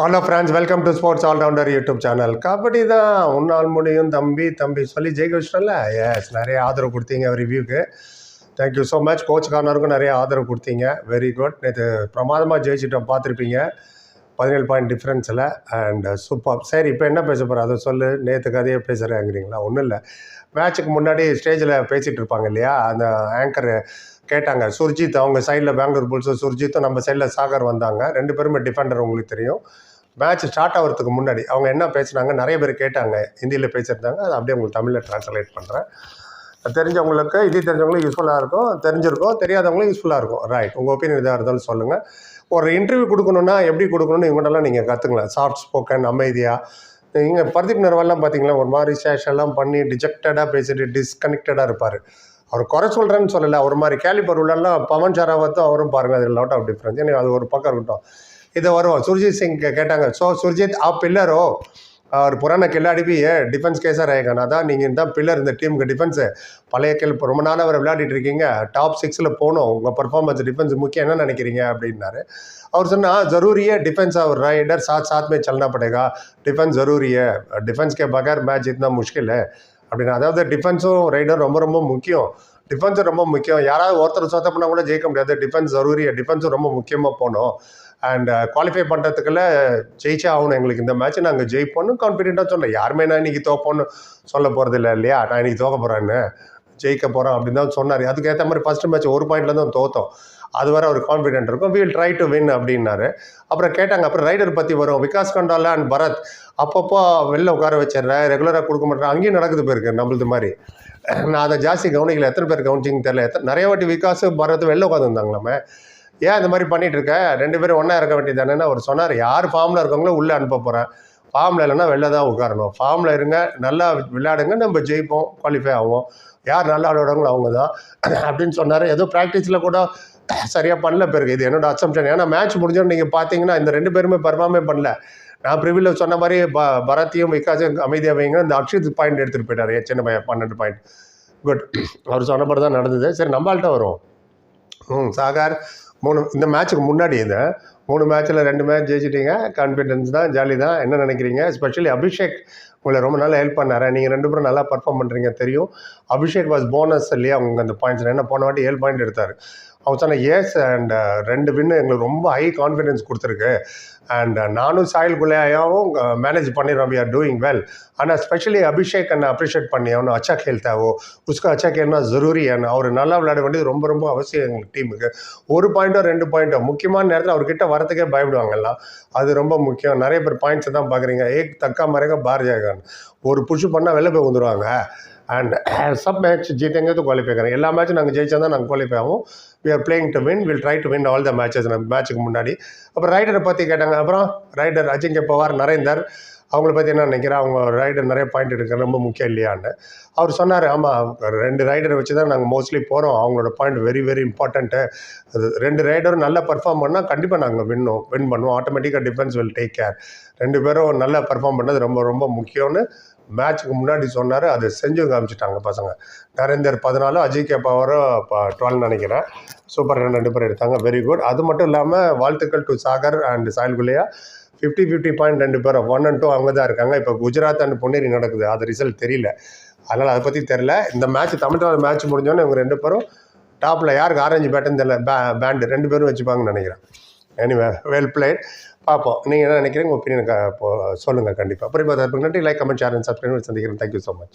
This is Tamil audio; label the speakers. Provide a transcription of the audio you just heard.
Speaker 1: Hello friends welcome to sports allrounder YouTube channel kabaddi தான் உன்னால் முடியும் தம்பி தம்பி சொல்லி ஜெயிக்க வச்சிட்டோம்ல எஸ் நிறைய ஆதரவு கொடுத்தீங்க ரிவ்யூக்கு thank you so much coach கார்னருக்கும் நிறைய ஆதரவு கொடுத்தீங்க. வெரி குட் நேற்று பிரமாதமாக ஜெயிச்சிட்டோம் பார்த்துருப்பீங்க. பதினேழு பாயிண்ட் டிஃப்ரென்ஸில் அண்ட் சூப்பர் சரி இப்போ என்ன பேச போகிற அதை சொல்லு. நேற்று கதையை பேசுகிறேங்கிறீங்களா ஒன்றும் இல்லை. மேட்சுக்கு முன்னாடி ஸ்டேஜில் பேசிகிட்டு இருப்பாங்க இல்லையா? அந்த ஆங்கர் கேட்டாங்க சுர்ஜித் அவங்க சைடில் பெங்களூர் புல்ஸும் சுர்ஜித்தும் நம்ம சைடில் சாகர் வந்தாங்க. ரெண்டு பேருமே டிஃபெண்டர் உங்களுக்கு தெரியும். மேட்ச் ஸ்டார்ட் ஆகிறதுக்கு முன்னாடி அவங்க என்ன பேசுனாங்க நிறைய பேர் கேட்டாங்க. ஹிந்தியில் பேசியிருந்தாங்க அதை அப்படியே உங்களுக்கு தமிழில் ட்ரான்ஸ்லேட் பண்ணுறேன் தெரிஞ்சவங்களுக்கு இது தெரிஞ்சவங்களுக்கு யூஸ்ஃபுல்லாக இருக்கும் தெரிஞ்சிருக்கும் தெரியாதவங்களும் யூஸ்ஃபுல்லாக இருக்கும். ரைட் உங்கள் ஒப்பீனியன் இதாக இருந்தாலும் சொல்லுங்கள் ஒரு இன்டர்வியூ கொடுக்கணுன்னா எப்படி கொடுக்கணும்னு இவங்கள்டெல்லாம் நீங்கள் கற்றுக்கலாம் சாஃப்ட் ஸ்போக்கன் அமைதியாக இங்கே பர்தீப் நர்வால்லாம் பார்த்தீங்களா ஒரு மாதிரி சேஷெல்லாம் பண்ணி டிஜெக்டடாக பேசிட்டு டிஸ்கனெக்டடாக இருப்பார். அவர் குறை சொல்கிறேன்னு சொல்லலை. ஒரு மாதிரி கேலிபர் உள்ளெல்லாம் பவன் ஷராவத்தும் அவரும் பாருங்கள் அது லவுட் ஆஃப் டிஃப்ரென்ஸ் ஏன்னா அது ஒரு பக்கம் இருக்கட்டும். இதை வருவோம் சுர்ஜித் சிங் கே- கேட்டாங்க ஸோ சுர்ஜித் ஆ பில்லரோ और पुराना खिलाड़ी भी है डिफेंस कैसा रहेगा ना தான் நீங்கள் தான் பில்லர் இந்த டீமுக்கு டிஃபென்ஸு பழைய கில் இப்போ ரொம்ப நாளாக அவர் விளையாடிட்டு இருக்கீங்க டாப் சிக்ஸில் போகணும் உங்கள் பர்ஃபார்மன்ஸ் டிஃபென்ஸ் முக்கியம் என்ன நினைக்கிறீங்க அப்படின்னாரு அவர் சொன்னால் ज़रूरी है डिफेंस और राइडर साथ साथ में चलना पड़ेगा डिफेंस ज़रूरी है डिफेंस के बगैर मैच इतना मुश्किल है அப்படின்னு அதாவது டிஃபென்ஸும் ரைடரும் ரொம்ப ரொம்ப முக்கியம் டிஃபென்ஸ் ரொம்ப முக்கியம். யாராவது ஒருத்தர் சொத்த பண்ணால் கூட ஜெயிக்க முடியாது. டிஃபென்ஸ் ஜரூரி. டிஃபென்ஸும் ரொம்ப முக்கியமாக போகணும். அண்ட் குவாலிஃபை uh, பண்ணுறதுக்குள்ள ஜெயிச்சே ஆகணும் எங்களுக்கு இந்த மேட்ச் நாங்கள் ஜெயிப்போம்னு கான்ஃபிடென்ட்டாக சொன்னேன். யாருமே நான் இன்னைக்கு தோப்போன்னு சொல்ல போகிறது இல்லை இல்லையா? நான் இன்னைக்கு தோக்க போகிறேன்னு ஜெயிக்க போகிறோம் அப்படின்னு தான் சொன்னார். அதுக்கேற்ற மாதிரி ஃபஸ்ட்டு மேட்ச் ஒரு பாயிண்ட்ல தான் தோத்தோம். அது வர அவர் கான்ஃபிடென்ட் இருக்கும். வீல் ட்ரை டு வின் அப்படின்னாரு. அப்புறம் கேட்டாங்க அப்புறம் ரைடர் பற்றி வரும். விகாஸ் கண்டாலா அண்ட் பரத் அப்பப்போ வெளில உட்கார வச்சிடுறேன். ரெகுலராக கொடுக்க மாட்டேன். அங்கேயும் நடக்குது போயிருக்கு நம்மளது மாதிரி. நான் அதை ஜாஸ்தி கவனிக்கல. எத்தனை பேர் கவனிச்சிங்க தெரியல. எத்தனை நிறைய வாட்டி விகாஸ் பரத் வெளில உட்காந்துருந்தாங்களாமே ஏன் இந்த மாதிரி பண்ணிகிட்டு இருக்க? ரெண்டு பேரும் ஒன்றா இருக்க வேண்டியதானேன்னு அவர் சொன்னார். யார் ஃபார்மில் இருக்கவங்களோ உள்ளே அனுப்ப போகிறேன் ஃபார்மில் இல்லைன்னா வெளில தான் உட்காரணும். ஃபார்மில் இருங்க. நல்லா விளையாடுங்க. நம்ம ஜெயிப்போம். குவாலிஃபை ஆகும் யார் நல்லா விளையாடுவாங்களோ அவங்க தான். அப்படின்னு சொன்னார். ஏதோ ப்ராக்டிஸில் கூட சரியாக பண்ணல பிறகு. இது என்னோட அசம்ஷன் ஏன்னா மேட்ச் முடிஞ்சோன்னு நீங்கள் பார்த்தீங்கன்னா இந்த ரெண்டு பேருமே பர்ஃபார்மே பண்ணல. நான் ப்ரிவியில் சொன்ன மாதிரி ப பரத்தையும் விகாஸையும் அமைதியாக வைங்க. இந்த அக்ஷித் பாயிண்ட் எடுத்துகிட்டு போயிட்டார். என் சின்ன பையன் பன்னெண்டு பாயிண்ட் குட் அவர் சொன்ன மாதிரி தான் நடந்தது. சரி நம்மள்கிட்ட வரும். ம் சாகார் மூணு இந்த மேட்ச்சுக்கு முன்னாடி இதை மூணு மேட்ச்சில் ரெண்டு மேட்ச் ஜெயிச்சிட்டீங்க. கான்ஃபிடென்ஸ் தான் ஜாலி தான். என்ன நினைக்கிறீங்க? ஸ்பெஷலி அபிஷேக் உங்களை ரொம்ப நல்லா ஹெல்ப் பண்ணாரு. நீங்கள் ரெண்டு பேரும் நல்லா பர்ஃபார்ம் பண்ணுறீங்க தெரியும். அபிஷேக் வாஸ் போனஸ் இல்லையா? அவங்க அந்த பாயிண்ட்ஸ் என்ன போன வாட்டி ஏழு பாயிண்ட் எடுத்தார். அவங்க சொன்ன எஸ் அண்ட் uh, ரெண்டு வின்னு எங்களுக்கு ரொம்ப ஹை கான்ஃபிடென்ஸ் கொடுத்துருக்கு. அண்ட் uh, நானும் சாயல் குலையாவும் மேனேஜ் uh, பண்ணிடுறோம். வி ஆர் டூயிங் வெல் ஆனால் ஸ்பெஷலி அபிஷேக் என்னை அப்ரிஷியேட் பண்ணி அவனு அச்சா கேள்த்தாவோ உஸ்கா அச்சா கேள்னா ஜரூரி அண்ணா அவர் நல்லா விளையாட வேண்டியது ரொம்ப ரொம்ப அவசியம் எங்களுக்கு டீமுக்கு ஒரு பாயிண்ட்டோ ரெண்டு பாயிண்ட்டோ முக்கியமான நேரத்தில் அவர்கிட்ட வரத்துக்கே பயப்படுவாங்கல்லாம் அது ரொம்ப முக்கியம். நிறைய பேர் பாயிண்ட்ஸை தான் பார்க்குறீங்க ஏக் தக்கா மறைக்க பாரதியாகான். ஒரு புஷ் பண்ணால் வெளில போய் வந்துடுவாங்க அண்ட் சப் மேட்ச் ஜீத்தங்க तो குவாலிஃபை கरें எல்லா மேட்சும் நாங்கள் ஜெயிச்சா தான் நாங்கள் குவாலிஃபை ஆகும் we are playing to win will try to win all the matches மேட்ச்சுக்கு முன்னாடி. அப்புறம் ரைடரை பற்றி கேட்டாங்க. அப்புறம் ரைடர் அஜிங்க பவார் நரேந்தர் அவங்கள பற்றி என்ன நினைக்கிறேன் அவங்க ரைடர் நிறைய பாயிண்ட் எடுக்கிற ரொம்ப முக்கியம் இல்லையான்னு. அவர் சொன்னார் ஆமாம் ரெண்டு ரைடரை வச்சு தான் நாங்கள் மோஸ்ட்லி போகிறோம் அவங்களோட பாயிண்ட் வெரி வெரி இம்பார்ட்டண்ட்டு அது ரெண்டு ரைடரும் நல்லா பர்ஃபார்ம் பண்ணால் கண்டிப்பாக நாங்கள் வின்னும். வின் பண்ணுவோம். ஆட்டோமேட்டிக்காக டிஃபென்ஸ் வில் டேக் கேர் ரெண்டு பேரும் நல்லா பர்ஃபார்ம் பண்ணது ரொம்ப ரொம்ப முக்கியம்னு மேட்ச்சுக்கு முன்னாடி சொன்னார் அதை செஞ்சு காமிச்சிட்டாங்க பசங்க. நரேந்தர் பதினாலு அஜய் கே பவரும் இப்போ டுவெல் நினைக்கிறேன். சூப்பர் ரன் ரெண்டு பேர் எடுத்தாங்க. வெரி குட் அது மட்டும் இல்லாமல் வாழ்த்துக்கள் டு சாகர் அண்ட் சாயல் குலியா ஃபிஃப்டி ஃபிஃப்டி பாயிண்ட் ரெண்டு பேரும் ஒன் அண்ட் டூ அவங்க தான் இருக்காங்க. இப்போ குஜராத் அண்ட் பொன்னேரி நடக்குது. அது ரிசல்ட் தெரியல. அதனால் அதை பற்றி தெரில இந்த மேட்ச் தமிழ்நாடு மேட்ச் முடிஞ்சோன்னே இவங்க ரெண்டு பேரும் டாப்பில் யாருக்கு ஆரஞ்சு பேட்டுன்னு தெரியல பே பேண்டு ரெண்டு பேரும் வச்சுப்பாங்கன்னு நினைக்கிறேன். எனிவே வெல் பிளேட் பார்ப்போம். நீங்கள் என்ன நினைக்கிறீங்க? ஒப்பீனியன் சொல்லுங்கள் கண்டிப்பாக அப்புறம் நன்றி like comment share and subscribe சந்திக்கிறேன். Thank you so much